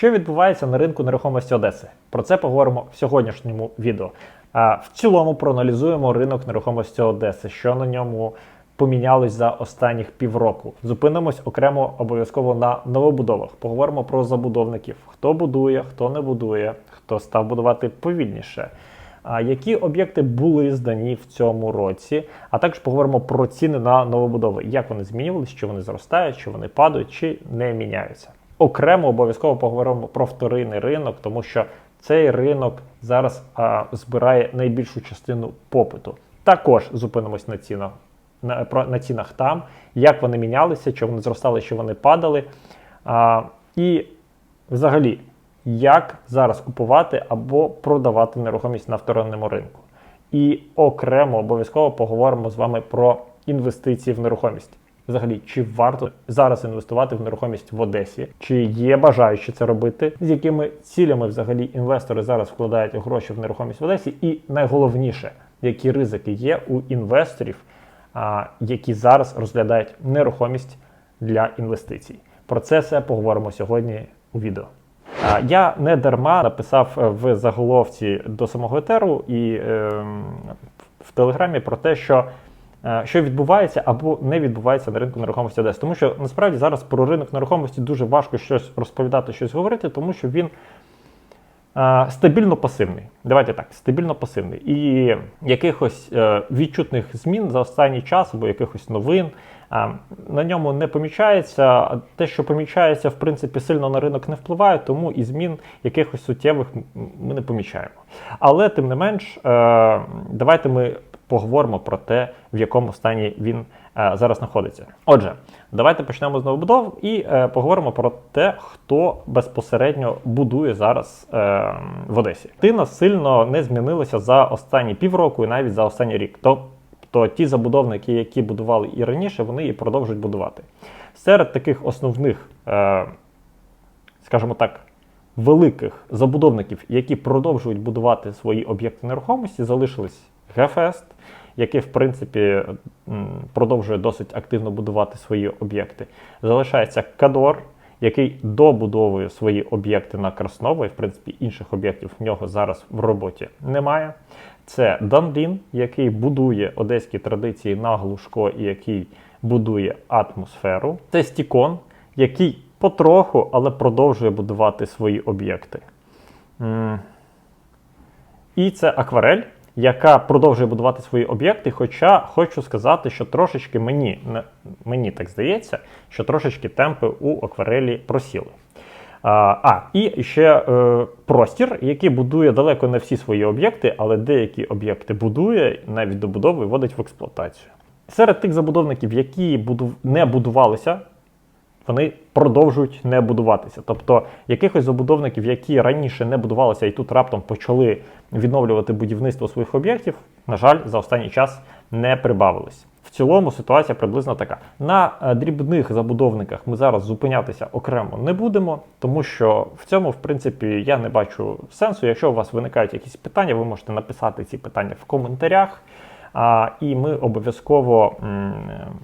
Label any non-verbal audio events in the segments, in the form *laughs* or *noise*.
Що відбувається на ринку нерухомості Одеси? Про це поговоримо в сьогоднішньому відео. А в цілому проаналізуємо ринок нерухомості Одеси, що на ньому помінялось за останніх півроку. Зупинимось окремо обов'язково на новобудовах. Поговоримо про забудовників: хто будує, хто не будує, хто став будувати повільніше. А які об'єкти були здані в цьому році? А також поговоримо про ціни на новобудови, як вони змінювалися, чи вони зростають, чи вони падають, чи не міняються. Окремо обов'язково поговоримо про вторинний ринок, тому що цей ринок зараз а, збирає найбільшу частину попиту. Також зупинимось на цінах на, про- на цінах там, як вони мінялися, чи вони зростали, чи вони падали. А, і взагалі, як зараз купувати або продавати нерухомість на вторинному ринку. І окремо обов'язково поговоримо з вами про інвестиції в нерухомість. Взагалі, чи варто зараз інвестувати в нерухомість в Одесі, чи є бажаючі це робити, з якими цілями взагалі інвестори зараз вкладають гроші в нерухомість в Одесі, і найголовніше, які ризики є у інвесторів, які зараз розглядають нерухомість для інвестицій. Про це все поговоримо сьогодні у відео. Я не дарма написав е, в заголовці до самого етеру і ем, в Телеграмі про те, що, е, що відбувається або не відбувається на ринку нерухомості Одеси. Тому що насправді зараз про ринок нерухомості дуже важко щось розповідати, щось говорити, тому що він е, стабільно пасивний. Давайте так, стабільно пасивний. І якихось е, відчутних змін за останній час або якихось новин на ньому не помічається. Те, що помічається, в принципі, сильно на ринок не впливає, тому і змін якихось суттєвих ми не помічаємо. Але тим не менш, е, давайте ми поговоримо про те, в якому стані він е, зараз знаходиться. Отже, давайте почнемо з новобудов і е, поговоримо про те, хто безпосередньо будує зараз е, в Одесі. Тина сильно не змінилася за останні півроку і навіть за останній рік. Тобто ті забудовники, які будували і раніше, вони і продовжують будувати. Серед таких основних, скажімо так, великих забудовників, які продовжують будувати свої об'єкти нерухомості, залишились Гефест, який, в принципі, продовжує досить активно будувати свої об'єкти. Залишається Кадор, який добудовує свої об'єкти на Красново, і, в принципі, інших об'єктів в нього зараз в роботі немає. Це Данлін, який будує одеські традиції на Глушко і який будує атмосферу. Це Стікон, який потроху, але продовжує будувати свої об'єкти. І це акварель, яка продовжує будувати свої об'єкти. Хоча хочу сказати, що трошечки мені, мені так здається, що трошечки темпи у акварелі просіли. А, і ще е, простір, який будує далеко не всі свої об'єкти, але деякі об'єкти будує, навіть добудовує, вводить в експлуатацію. Серед тих забудовників, які буду... не будувалися, вони продовжують не будуватися. Тобто якихось забудовників, які раніше не будувалися і тут раптом почали відновлювати будівництво своїх об'єктів, на жаль, за останній час не прибавилось. В цілому ситуація приблизно така. На е, дрібних забудовниках ми зараз зупинятися окремо не будемо, тому що в цьому, в принципі, я не бачу сенсу. Якщо у вас виникають якісь питання, ви можете написати ці питання в коментарях. А, і ми обов'язково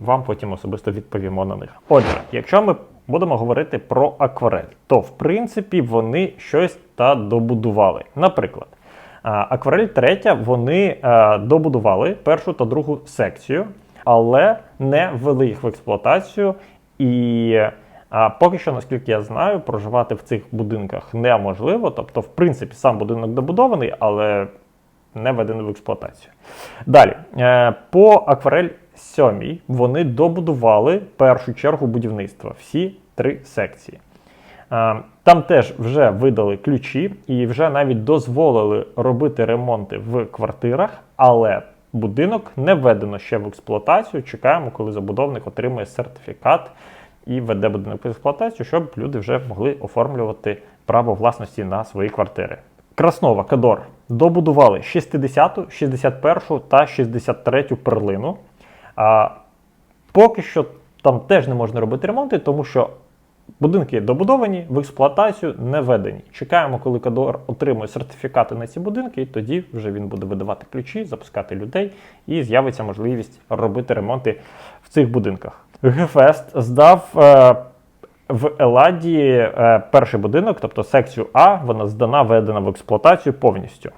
вам потім особисто відповімо на них. Отже, якщо ми будемо говорити про акварель, то в принципі вони щось та добудували. Наприклад, акварель третя вони е, добудували першу та другу секцію, але не ввели їх в експлуатацію. І поки що, наскільки я знаю, проживати в цих будинках неможливо. Тобто, в принципі, сам будинок добудований, але не введений в експлуатацію. Далі, е, по акварель 7 вони добудували першу чергу будівництва, всі три секції. Е, Там теж вже видали ключі і вже навіть дозволили робити ремонти в квартирах, але будинок не введено ще в експлуатацію. Чекаємо, коли забудовник отримує сертифікат і введе будинок в експлуатацію, щоб люди вже могли оформлювати право власності на свої квартири. Краснова Кадор добудували 60, 61 та 63 перлину. А, поки що там теж не можна робити ремонти, тому що будинки добудовані, в експлуатацію не введені. Чекаємо, коли Кадор отримує сертифікати на ці будинки, і тоді вже він буде видавати ключі, запускати людей, і з'явиться можливість робити ремонти в цих будинках. Гефест здав е, В Еладі е, перший будинок, тобто секцію А, вона здана, введена в експлуатацію повністю.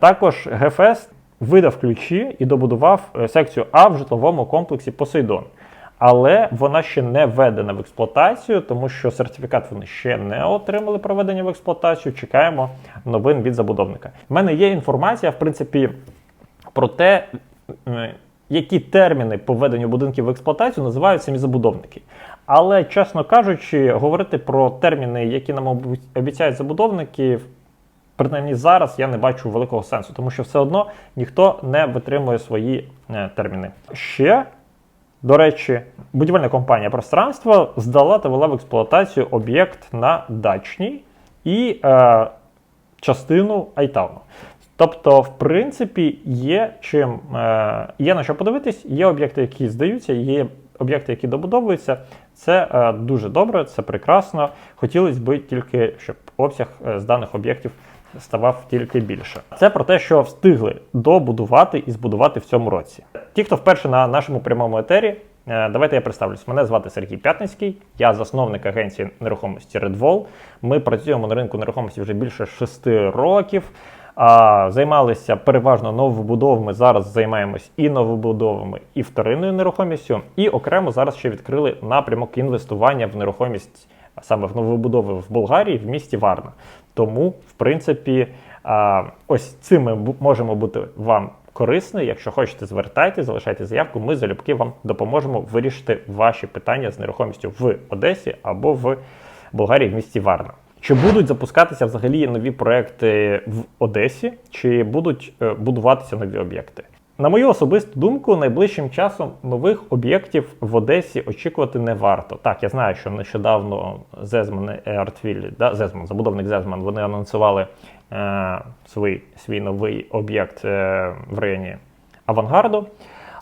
Також ГФС видав ключі і добудував е, секцію А в житловому комплексі Посейдон. Але вона ще не введена в експлуатацію, тому що сертифікат вони ще не отримали проведення в експлуатацію. Чекаємо новин від забудовника. У мене є інформація, в принципі, про те, е, які терміни по введенню будинків в експлуатацію називають самі забудовники. Але, чесно кажучи, говорити про терміни, які нам обіцяють забудовники, принаймні зараз я не бачу великого сенсу, тому що все одно ніхто не витримує свої е, терміни. Ще, до речі, будівельна компанія пространство здала та вела в експлуатацію об'єкт на дачній і е, частину Айтауну. Тобто, в принципі, є чим е, є на що подивитись, є об'єкти, які здаються, є об'єкти, які добудовуються. Це е, дуже добре, це прекрасно. Хотілося б тільки, щоб обсяг е, з даних об'єктів ставав тільки більше. Це про те, що встигли добудувати і збудувати в цьому році. Ті, хто вперше на нашому прямому етері, е, давайте я представлюсь. Мене звати Сергій П'ятницький, я засновник агенції нерухомості Redwall. Ми працюємо на ринку нерухомості вже більше шести років. А, займалися переважно новобудовами. Зараз займаємось і новобудовами, і вторинною нерухомістю. І окремо зараз ще відкрили напрямок інвестування в нерухомість саме в новобудови в Болгарії, в місті Варна. Тому, в принципі, ось цим ми можемо бути вам корисні. Якщо хочете, звертайтеся, залишайте заявку. Ми залюбки вам допоможемо вирішити ваші питання з нерухомістю в Одесі або в Болгарії в місті Варна. Чи будуть запускатися взагалі нові проекти в Одесі, чи будуть е, будуватися нові об'єкти? На мою особисту думку, найближчим часом нових об'єктів в Одесі очікувати не варто. Так, я знаю, що нещодавно Зезман і Артвіль, да, Зезман, забудовник Зезман, вони анонсували е, свій, свій новий об'єкт е, в районі Авангарду.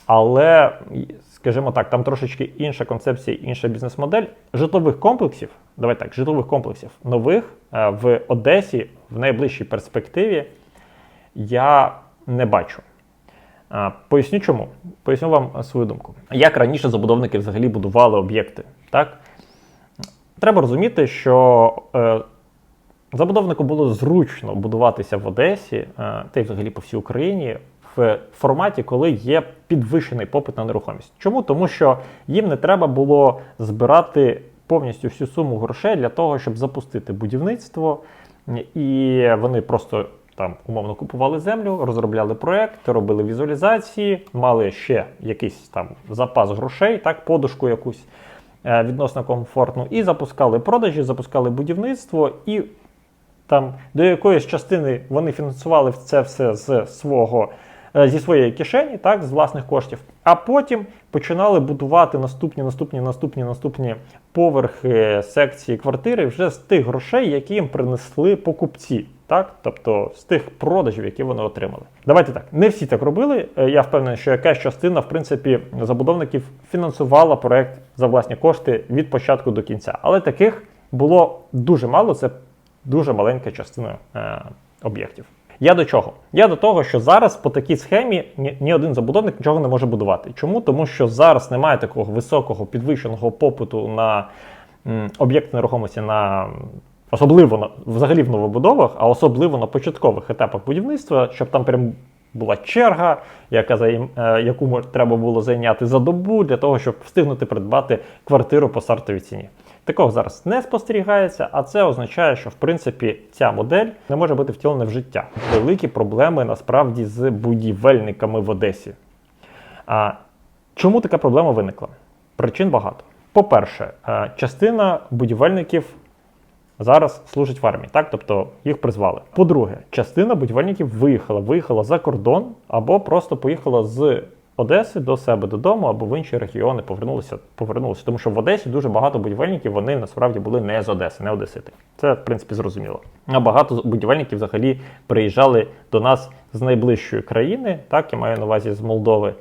Але, скажімо так, там трошечки інша концепція, інша бізнес-модель. Житлових комплексів, давай так, житлових комплексів нових е, в Одесі в найближчій перспективі я не бачу. Поясню чому. Поясню вам свою думку. Як раніше забудовники взагалі будували об'єкти, так? Треба розуміти, що е, забудовнику було зручно будуватися в Одесі, е, та й взагалі по всій Україні, в форматі, коли є підвищений попит на нерухомість. Чому? Тому що їм не треба було збирати повністю всю суму грошей для того, щоб запустити будівництво, і вони просто там умовно купували землю, розробляли проект, робили візуалізації, мали ще якийсь там запас грошей, так, подушку якусь е, відносно комфортну, і запускали продажі, запускали будівництво, і там до якоїсь частини вони фінансували це все з свого. Е, Зі своєї кишені, так, з власних коштів, а потім починали будувати наступні, наступні, наступні, наступні поверхи секції квартири вже з тих грошей, які їм принесли покупці, так, тобто з тих продажів, які вони отримали. Давайте так, не всі так робили. Е, Я впевнений, що якась частина, в принципі, забудовників фінансувала проект за власні кошти від початку до кінця. Але таких було дуже мало. Це дуже маленька частина е, об'єктів. Я до чого? Я до того, що зараз по такій схемі ні, один забудовник нічого не може будувати. Чому? Тому що зараз немає такого високого підвищеного попиту на об'єкт нерухомості на особливо на взагалі в новобудовах, а особливо на початкових етапах будівництва, щоб там прям була черга, яка заїм- е, яку треба було зайняти за добу для того, щоб встигнути придбати квартиру по стартовій ціні. Такого зараз не спостерігається, а це означає, що в принципі ця модель не може бути втілена в життя. Великі проблеми насправді з будівельниками в Одесі. А чому така проблема виникла? Причин багато. По-перше, частина будівельників зараз служить в армії, так? Тобто їх призвали. По-друге, частина будівельників виїхала, виїхала за кордон або просто поїхала з Одеси до себе додому або в інші регіони повернулися, повернулися. Тому що в Одесі дуже багато будівельників вони насправді були не з Одеси, не одесити. Це в принципі зрозуміло. А багато будівельників взагалі приїжджали до нас з найближчої країни, так я маю на увазі з Молдови,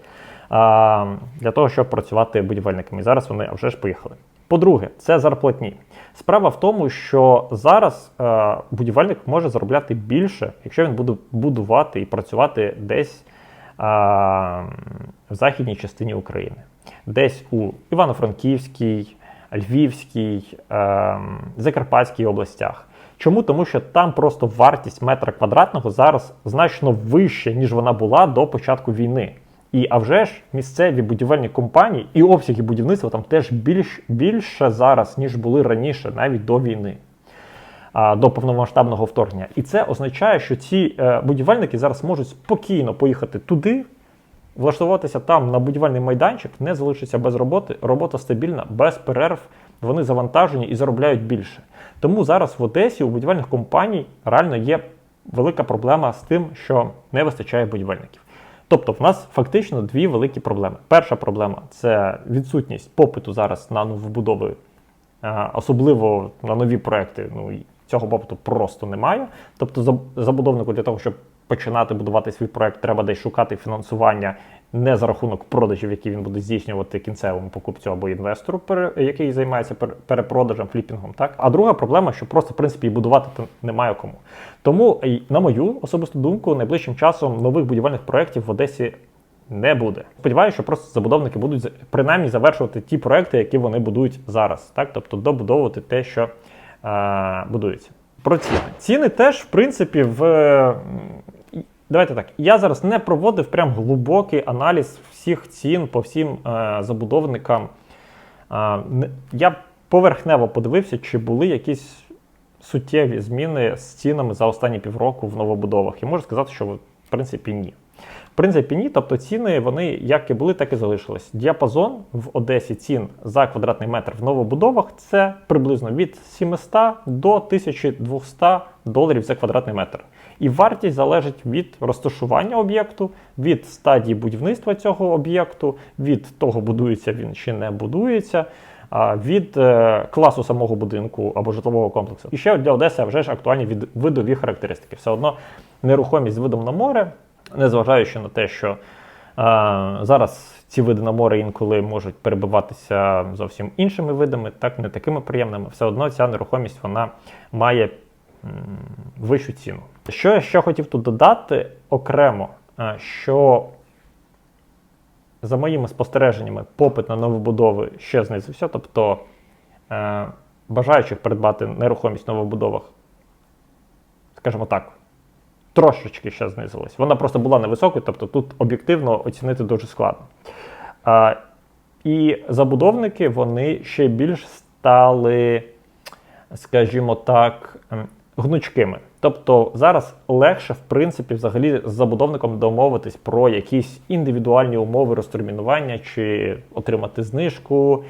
а, для того, щоб працювати будівельниками. І зараз вони вже ж поїхали. По-друге, це зарплатні. Справа в тому, що зараз е, будівельник може заробляти більше, якщо він буде будувати і працювати десь в західній частині України, десь у Івано-Франківській, Львівській, Закарпатській областях. Чому? Тому що там просто вартість метра квадратного зараз значно вища, ніж вона була до початку війни. І а вже ж місцеві будівельні компанії і обсяги будівництва там теж більш більше зараз, ніж були раніше, навіть до війни, до повномасштабного вторгнення. І це означає, що ці е, будівельники зараз можуть спокійно поїхати туди, влаштуватися там на будівельний майданчик, не залишиться без роботи. Робота стабільна, без перерв. Вони завантажені і заробляють більше. Тому зараз в Одесі у будівельних компаній реально є велика проблема з тим, що не вистачає будівельників. Тобто, в нас фактично дві великі проблеми. Перша проблема це відсутність попиту зараз на новобудови, особливо на нові проекти. Ну цього попиту просто немає. Тобто, забудовнику для того, щоб починати будувати свій проект, треба десь шукати фінансування не за рахунок продажів, які він буде здійснювати кінцевому покупцю або інвестору, який займається пер- перепродажем, фліпінгом. Так а друга проблема, що просто в принципі будувати то немає кому. Тому, на мою особисту думку, найближчим часом нових будівельних проєктів в Одесі не буде. Сподіваюся, що просто забудовники будуть принаймні завершувати ті проекти, які вони будують зараз, так тобто добудовувати те, що будується. Про ціни. Ціни теж, в принципі, в. Давайте так. Я зараз не проводив прям глибокий аналіз всіх цін по всім е, забудовникам. Е, я поверхнево подивився, чи були якісь суттєві зміни з цінами за останні півроку в новобудовах. І можу сказати, що в принципі ні. Принципі, ні, тобто ціни вони як і були, так і залишились. Діапазон в Одесі цін за квадратний метр в новобудовах це приблизно від 700 до 1200 доларів за квадратний метр. І вартість залежить від розташування об'єкту, від стадії будівництва цього об'єкту, від того, будується він чи не будується, від е, класу самого будинку або житлового комплексу. І ще для Одеси вже ж актуальні від видові характеристики. Все одно нерухомість з видом на море, незважаючи на те, що е, зараз ці види на море інколи можуть перебиватися зовсім іншими видами, так не такими приємними. Все одно ця нерухомість вона має м, вищу ціну. Що я ще хотів тут додати окремо, е, що за моїми спостереженнями, попит на новобудови ще знизився, тобто е, бажаючих придбати нерухомість в новобудовах, скажімо так, трошечки ще знизилась. Вона просто була невисокою, тобто тут об'єктивно оцінити дуже складно. А, і забудовники вони ще більш стали, скажімо так, ем, гнучкими. Тобто зараз легше, в принципі, взагалі з забудовником домовитись про якісь індивідуальні умови розтермінування чи отримати знижку.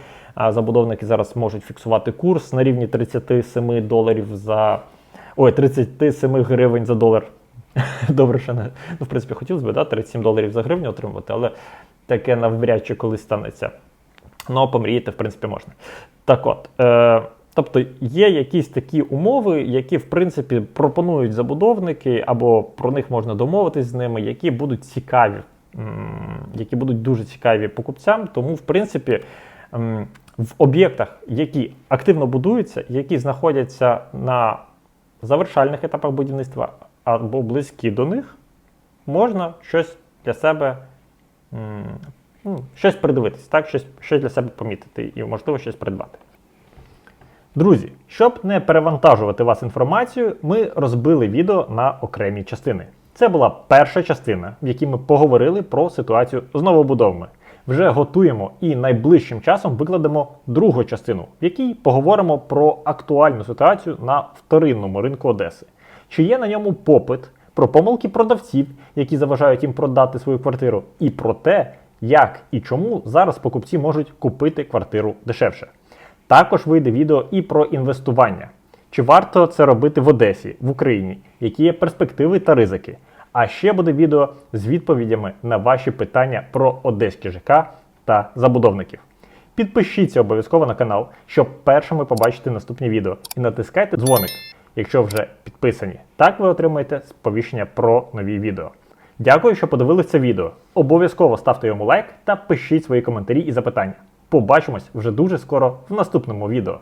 Забудовники зараз можуть фіксувати курс на рівні 37 доларів за ой, 37 гривень за долар. *laughs* Добре, що не ну, в принципі хотілося б да, 37 доларів за гривню отримувати, але таке навряд чи колись станеться. Ну, помріяти, в принципі, можна. Так от. Е, Тобто є якісь такі умови, які в принципі пропонують забудовники, або про них можна домовитись з ними, які будуть цікаві, які будуть дуже цікаві покупцям. Тому, в принципі, в об'єктах, які активно будуються, які знаходяться на завершальних етапах будівництва або близькі до них, можна щось для себе ну, щось придивитись, так? щось, щось для себе помітити і, можливо, щось придбати. Друзі, щоб не перевантажувати вас інформацією, ми розбили відео на окремі частини. Це була перша частина, в якій ми поговорили про ситуацію з новобудовами. Вже готуємо і найближчим часом викладемо другу частину, в якій поговоримо про актуальну ситуацію на вторинному ринку Одеси. Чи є на ньому попит, про помилки продавців, які заважають їм продати свою квартиру, і про те, як і чому зараз покупці можуть купити квартиру дешевше. Також вийде відео і про інвестування. Чи варто це робити в Одесі, в Україні, які є перспективи та ризики. А ще буде відео з відповідями на ваші питання про одеські ЖК та забудовників. Підпишіться обов'язково на канал, щоб першими побачити наступні відео. І натискайте дзвоник, якщо вже підписані. Так ви отримаєте сповіщення про нові відео. Дякую, що подивилися це відео. Обов'язково ставте йому лайк та пишіть свої коментарі і запитання. Побачимось вже дуже скоро в наступному відео.